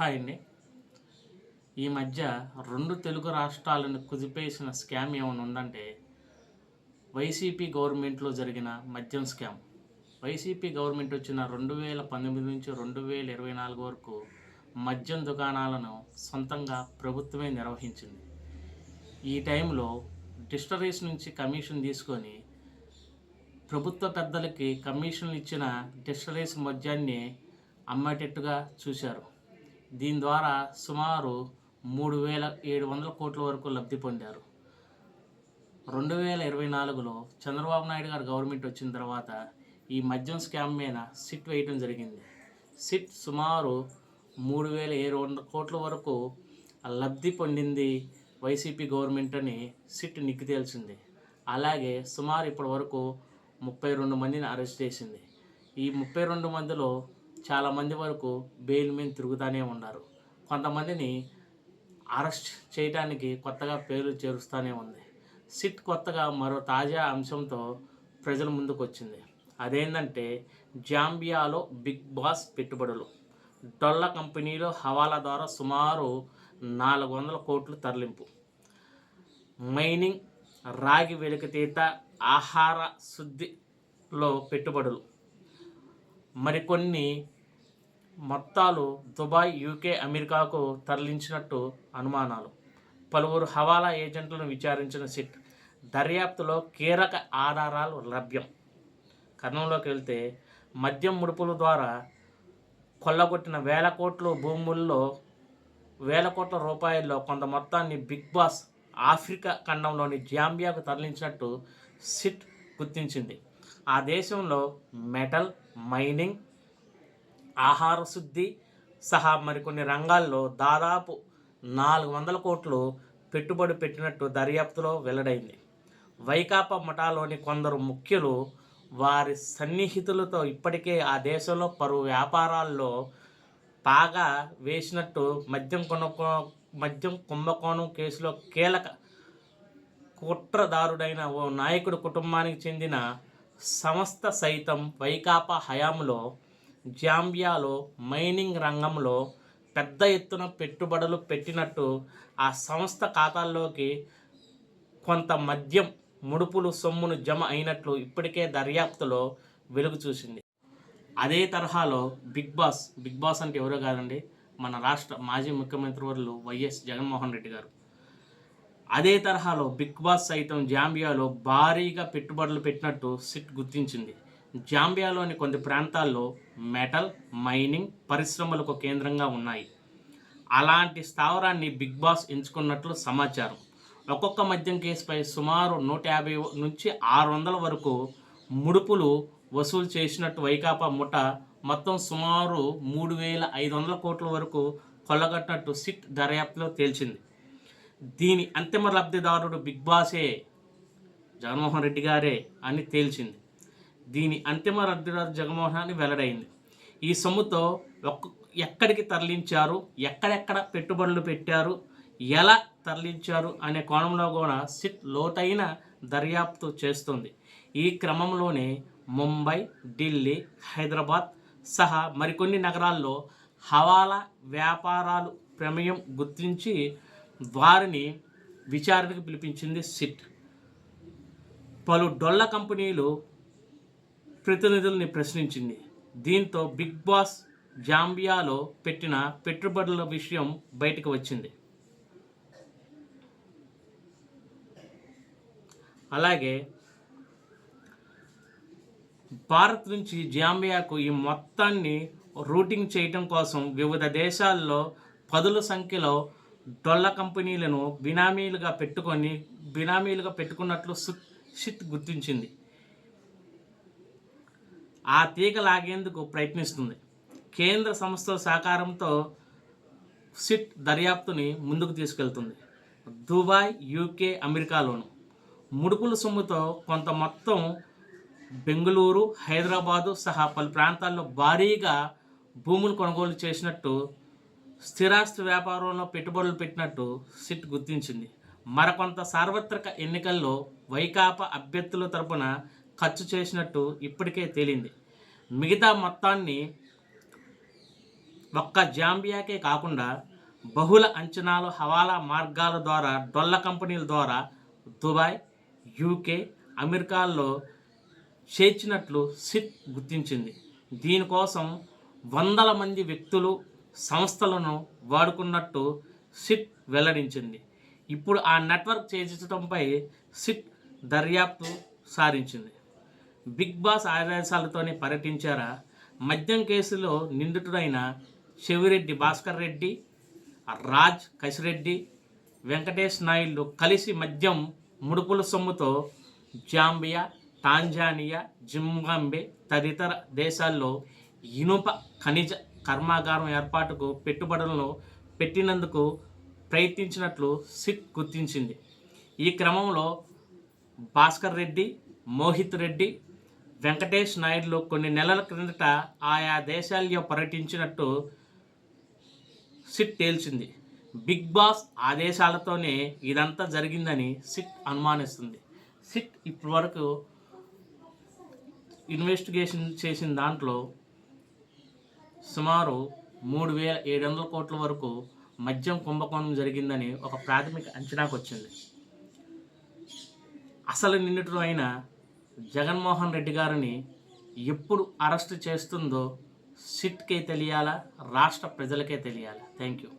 Hi అండి ఈ మధ్య రెండు తెలుగు రాష్ట్రాలను కుదిపేసిన స్కామ్ ఏమైనా ఉందంటే వైసీపీ గవర్నమెంట్లో జరిగిన మద్యం స్కామ్. వైసీపీ గవర్నమెంట్ వచ్చిన రెండు వేల పంతొమ్మిది నుంచి రెండు వేల ఇరవై నాలుగు వరకు మద్యం దుకాణాలను సొంతంగా ప్రభుత్వమే నిర్వహించింది. ఈ టైంలో డిస్టరీస్ నుంచి కమిషన్ తీసుకొని ప్రభుత్వ పెద్దలకి కమిషన్లు ఇచ్చిన డిస్టరీస్ మద్యాన్ని అమ్మేటట్టుగా చూశారు. దీని ద్వారా సుమారు మూడు వేల ఏడు వందల కోట్ల వరకు లబ్ధి పొందారు. రెండు వేల ఇరవై నాలుగులో చంద్రబాబు నాయుడు గారు గవర్నమెంట్ వచ్చిన తర్వాత ఈ మద్యం స్కామ్ మీద సిట్ వేయటం జరిగింది. సిట్ సుమారు మూడు వేల ఏడు వందల కోట్ల వరకు లబ్ధి పొందింది వైసీపీ గవర్నమెంట్ అని సిట్ నిక్కి తేల్చింది. అలాగే సుమారు ఇప్పటి వరకు ముప్పై రెండు మందిని అరెస్ట్ చేసింది. ఈ ముప్పై రెండు మందిలో చాలామంది వరకు బెయిల్ మీద తిరుగుతూనే ఉన్నారు. కొంతమందిని అరెస్ట్ చేయడానికి కొత్తగా పేర్లు చేరుస్తూనే ఉంది. సిట్ కొత్తగా మరో తాజా అంశంతో ప్రజల ముందుకు వచ్చింది అదేంటంటే జాంబియాలో బిగ్ బాస్ పెట్టుబడులు. డొల్ల కంపెనీలో హవాలా ద్వారా సుమారు నాలుగు వందల కోట్లు తరలింపు. మైనింగ్ రాగి వెలికితీత ఆహార శుద్ధిలో పెట్టుబడులు. మరికొన్ని మొత్తాలు దుబాయ్ యూకే అమెరికాకు తరలించినట్టు అనుమానాలు. పలువురు హవాలా ఏజెంట్లను విచారించిన సిట్ దర్యాప్తులో కీలక ఆధారాలు లభ్యం. కర్ణంలోకి వెళ్తే మద్యం ముడుపుల ద్వారా కొల్లగొట్టిన వేల కోట్లు భూముల్లో వేల కోట్ల రూపాయల్లో కొంత మొత్తాన్ని బిగ్ బాస్ ఆఫ్రికా ఖండంలోని జాంబియాకు తరలించినట్టు సిట్ గుర్తించింది. ఆ దేశంలో మెటల్ మైనింగ్ ఆహార శుద్ధి సహా మరికొన్ని రంగాల్లో దాదాపు నాలుగు వందల కోట్లు పెట్టుబడి పెట్టినట్టు దర్యాప్తులో వెల్లడైంది. వైకాపా మఠాలోని కొందరు ముఖ్యులు వారి సన్నిహితులతో ఇప్పటికే ఆ దేశంలో పలు వ్యాపారాల్లో పాగా వేసినట్టు మద్యం కొనుక్కో మద్యం కుంభకోణం కేసులో కీలక కుట్రదారుడైన ఓ నాయకుడు కుటుంబానికి చెందిన సంస్థ సైతం వైకాపా హయాంలో జాంబియాలో మైనింగ్ రంగంలో పెద్ద ఎత్తున పెట్టుబడులు పెట్టినట్టు ఆ సంస్థ ఖాతాల్లోకి కొంత మద్యం ముడుపులు సొమ్మును జమ అయినట్లు ఇప్పటికే దర్యాప్తులో వెలుగు చూసింది. అదే తరహాలో బిగ్ బాస్ బిగ్ బాస్ అంటే ఎవరో కాదండి మన రాష్ట్ర మాజీ ముఖ్యమంత్రి వర్లు వైఎస్ జగన్మోహన్ రెడ్డి గారు. అదే తరహాలో బిగ్ బాస్ సైతం జాంబియాలో భారీగా పెట్టుబడులు పెట్టినట్టు సిట్ గుర్తించింది. జాంబియాలోని కొన్ని ప్రాంతాల్లో మెటల్ మైనింగ్ పరిశ్రమలకు కేంద్రంగా ఉన్నాయి. అలాంటి స్థావరాన్ని బిగ్ బాస్ ఎంచుకున్నట్లు సమాచారం. ఒక్కొక్క మద్యం కేసుపై సుమారు నూట యాభై నుంచి ఆరు వందల వరకు ముడుపులు వసూలు చేసినట్టు వైకాపా ముఠ మొత్తం సుమారు మూడు వేల ఐదు వందల కోట్ల వరకు కొల్లగట్టినట్టు సిట్ దర్యాప్తులో తేల్చింది. దీని అంతిమ లబ్ధిదారుడు బిగ్ బాసే జగన్మోహన్ రెడ్డి గారే అని తేల్చింది. దీని అంతిమ లబ్ధిదారు జగన్మోహన్ అని వెల్లడైంది. ఈ సొమ్ముతో ఒక్క ఎక్కడికి తరలించారు? ఎక్కడెక్కడ పెట్టుబడులు పెట్టారు? ఎలా తరలించారు? అనే కోణంలో కూడా సిట్ లోతైన దర్యాప్తు చేస్తుంది. ఈ క్రమంలోనే ముంబై ఢిల్లీ హైదరాబాద్ సహా మరికొన్ని నగరాల్లో హవాలా వ్యాపారాలు ప్రమేయం గుర్తించి వారిని విచారణకు పిలిపించింది సిట్. పలు డొల్ల కంపెనీలు ప్రతినిధుల్ని ప్రశ్నించింది. దీంతో బిగ్ బాస్ జాంబియాలో పెట్టిన పెట్టుబడుల విషయం బయటకు వచ్చింది. అలాగే భారత్ నుంచి జాంబియాకు ఈ మొత్తాన్ని రూటింగ్ చేయటం కోసం వివిధ దేశాల్లో పదుల సంఖ్యలో డొల్ల కంపెనీలను బినామీలుగా పెట్టుకొని బినామీలుగా పెట్టుకున్నట్లు సు- గుర్తించింది. ఆ తీగ లాగేందుకు ప్రయత్నిస్తుంది. కేంద్ర సంస్థల సహకారంతో సిట్ దర్యాప్తుని ముందుకు తీసుకెళ్తుంది. దుబాయ్ యూకే అమెరికాలోను. ముడుపుల సొమ్ముతో కొంత మొత్తం బెంగళూరు హైదరాబాదు సహా పలు ప్రాంతాల్లో భారీగా భూములు కొనుగోలు చేసినట్టు స్థిరాస్తి వ్యాపారంలో పెట్టుబడులు పెట్టినట్టు సిట్ గుర్తించింది. మరికొంత సార్వత్రిక ఎన్నికల్లో వైకాపా అభ్యర్థుల తరపున ఖర్చు చేసినట్టు ఇప్పటికే తేలింది. మిగతా మొత్తాన్ని ఒక్క జాంబియాకే కాకుండా బహుళ అంచనాలు హవాలా మార్గాల ద్వారా డొల్ల కంపెనీల ద్వారా దుబాయ్ యూకే అమెరికాల్లో చేర్చినట్లు సిట్ గుర్తించింది. దీనికోసం వందల మంది వ్యక్తులు సంస్థలను వాడుకున్నట్టు సిట్ వెల్లడించింది. ఇప్పుడు ఆ నెట్వర్క్ చేర్చడంపై సిట్ దర్యాప్తు సారించింది. బిగ్ బాస్ ఆదేశాలతోనే పర్యటించారా? మద్యం కేసులో నిందితుడైన చెవిరెడ్డి భాస్కర్ రెడ్డి రాజ్ కసిరెడ్డి వెంకటేష్ నాయుడు కలిసి మద్యం ముడుపుల సొమ్ముతో జాంబియా టాంజానియా జింబాంబే తదితర దేశాల్లో ఇనుప ఖనిజ కర్మాగారం ఏర్పాటుకు పెట్టుబడులను పెట్టినందుకు ప్రయత్నించినట్లు సిట్ గుర్తించింది. ఈ క్రమంలో భాస్కర్ రెడ్డి మోహిత్ రెడ్డి వెంకటేష్ నాయుడులు కొన్ని నెలల క్రిందట ఆయా దేశాల్లో పర్యటించినట్టు సిట్ తేల్చింది. బిగ్ బాస్ ఆదేశాలతోనే ఇదంతా జరిగిందని సిట్ అనుమానిస్తుంది. సిట్ ఇప్పటివరకు ఇన్వెస్టిగేషన్ చేసిన దాంట్లో సుమారు మూడు వేల ఏడు వందల కోట్ల వరకు మద్యం కుంభకోణం జరిగిందని ఒక ప్రాథమిక అంచనాకు వచ్చింది. అసలు నిందితుడు అయిన జగన్మోహన్ రెడ్డి గారిని ఎప్పుడు అరెస్ట్ చేస్తుందో సిట్కే తెలియాలా? రాష్ట్ర ప్రజలకే తెలియాలా? Thank you